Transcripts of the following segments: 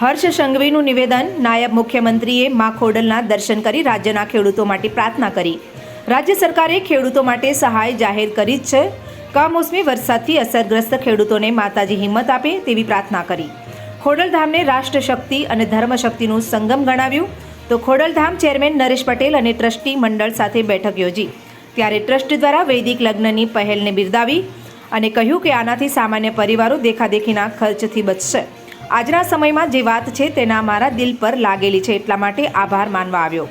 હર્ષ સંઘવીનું નિવેદન, નાયબ મુખ્યમંત્રીએ મા ખોડલના દર્શન કરી રાજ્યના ખેડૂતો માટે પ્રાર્થના કરી. રાજ્ય સરકારે ખેડૂતો માટે સહાય જાહેર કરી જ છે. કમોસમી વરસાદથી અસરગ્રસ્ત ખેડૂતોને માતાજી હિંમત આપે તેવી પ્રાર્થના કરી. ખોડલધામને રાષ્ટ્ર શક્તિ અને ધર્મશક્તિનું સંગમ ગણાવ્યું. તો ખોડલધામ ચેરમેન નરેશ પટેલ અને ટ્રસ્ટી મંડળ સાથે બેઠક યોજી. ત્યારે ટ્રસ્ટ દ્વારા વૈદિક લગ્નની પહેલને બિરદાવી અને કહ્યું કે આનાથી સામાન્ય પરિવારો દેખાદેખીના ખર્ચથી બચશે. આજના સમયમાં જે વાત છે તેના મારા દિલ પર લાગેલી છે એટલા માટે આભાર માનવા આવ્યો.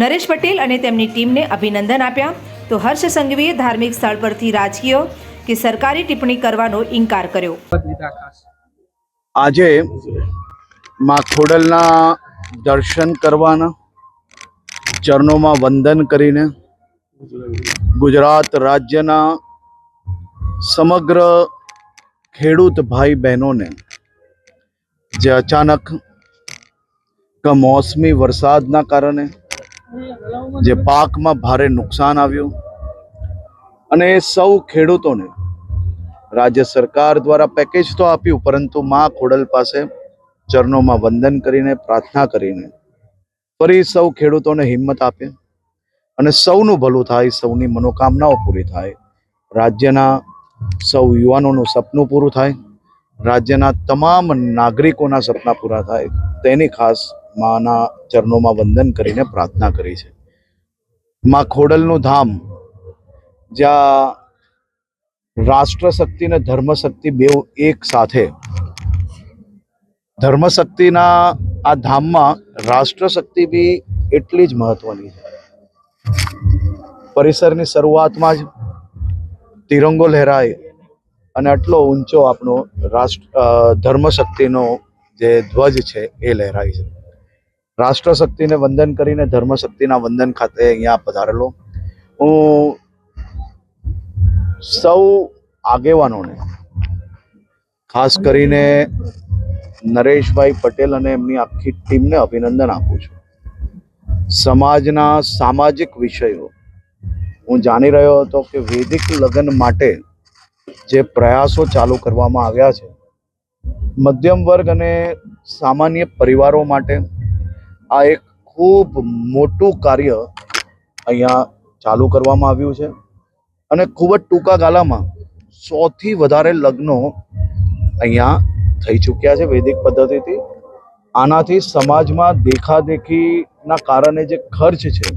નરેશ પટેલ અને તેમની ટીમને અભિનંદન આપ્યા. તો હર્ષ સંઘવીએ ધાર્મિક સ્થળ પરથી રાજકીય કે સરકારી ટિપ્પણી કરવાનો ઇનકાર કર્યો. આજે માં ખોડલના દર્શન કરવાના, ચરણોમાં વંદન કરીને ગુજરાત રાજ્યના સમગ્ર ખેડૂત ભાઈ બહેનોને જે અચાનક કમોસમી વરસાદના કારણે જે પાકમાં ભારે નુકસાન આવ્યું અને એ સૌ ખેડૂતોને રાજ્ય સરકાર દ્વારા પેકેજ તો આપ્યું, પરંતુ મા ખોડલ પાસે ચરણોમાં વંદન કરીને, પ્રાર્થના કરીને ફરી સૌ ખેડૂતોને હિંમત આપે અને સૌનું ભલું થાય, સૌની મનોકામનાઓ પૂરી થાય. રાજ્યના સૌ યુવાનોનું સપનું પૂરું થાય. રાજ્યના તમામ નાગરિકોના સપના પૂરા થાય, તેની ખાસ માના ચરણોમાં વંદન કરીને પ્રાર્થના કરી છે. માં ખોડલનું ધામ, જ્યાં રાષ્ટ્ર શક્તિ અને ધર્મ શક્તિ બેઉ એક સાથે ધર્મ શક્તિના આ ધામમાં રાષ્ટ્ર શક્તિ બી એટલી જ મહત્વની છે. પરિસરની શરૂઆતમાં જ તિરંગો લહેરાય અને આટલો ઊંચો આપણો રાષ્ટ્ર ધર્મશક્તિનો ધર્મ શક્તિનો જે ધ્વજ છે એ લહેરાય છે. રાષ્ટ્ર શક્તિને વંદન કરીને ધર્મ શક્તિના વંદન ખાતે અહીંયા પધારેલો. હું સૌ આગેવાનોને, ખાસ કરીને નરેશભાઈ પટેલ અને એમની આખી ટીમને અભિનંદન આપું છું. સમાજના સામાજિક વિષયો, હું જાણી રહ્યો હતો કે વૈદિક લગ્ન માટે જે પ્રયાસો ચાલુ કરવામાં આવ્યા છે, મધ્યમ વર્ગ અને સામાન્ય પરિવારો માટે આ એક ખૂબ મોટું કાર્ય અહીંયા ચાલુ કરવામાં આવ્યું છે અને ખૂબ જ ટૂંકા ગાળામાં સોથી વધારે લગ્નો અહીંયા થઈ ચૂક્યા છે વૈદિક પદ્ધતિથી. આનાથી સમાજમાં દેખાદેખીના કારણે જે ખર્ચ છે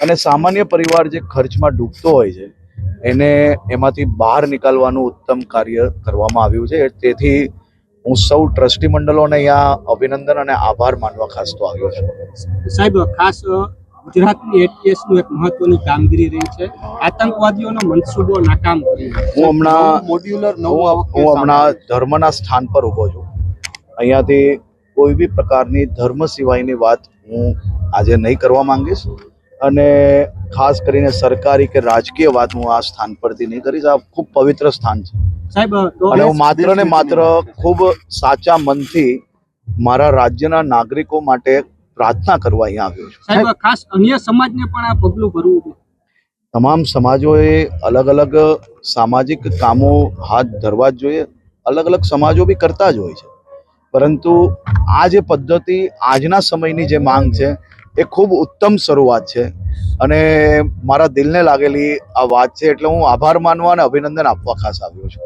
અને સામાન્ય પરિવાર જે ખર્ચમાં ડૂબતો હોય છે એને એમાંથી બહાર નીકાળવાનું ઉત્તમ કાર્ય કરવામાં આવ્યું છે. તેથી હું સૌ ટ્રસ્ટી મંડળોને અહીંયા અભિનંદન અને આભાર માનવા ખાસ તો આવ્યો છું. સાહેબ ખાસ ગુજરાતની એટીએસનું એક મહત્વની કામગીરી રહી છે. આતંકવાદીઓનો મનસૂબો નાકામ કર્યો હું હમણાં મોડ્યુલર નવો હું હમણાં ધર્મના સ્થાન પર ઊભો છું. અહીંયાથી કોઈ બી પ્રકારની ધર્મ સિવાયની વાત હું આજે નહીં કરવા માંગીશ. અને ખાસ કરીને સરકારી કે રાજકીય વાત હું આ સ્થાન પરથી નહીં કરીશ આ ખૂબ પવિત્ર સ્થાન છે. અને હું માત્ર ને માત્ર ખૂબ સાચા મનથી મારા રાજ્યના નાગરિકો માટે પ્રાર્થના કરવા અહીંયા આવ્યો છું. સાહેબ ખાસ અન્ય સમાજને પણ આ પગલું ભરવું તમામ સમાજોએ અલગ અલગ સામાજિક કામો હાથ ધરવા જ જોઈએ. અલગ અલગ સમાજો બી કરતા જ હોય છે. પરંતુ આ જે પદ્ધતિ આજના સમયની જે માંગ છે એ ખૂબ ઉત્તમ શરૂઆત છે. અને મારા દિલને લાગેલી આ વાત છે એટલે હું આભાર માનવા અને અભિનંદન આપવા ખાસ આવ્યો છું.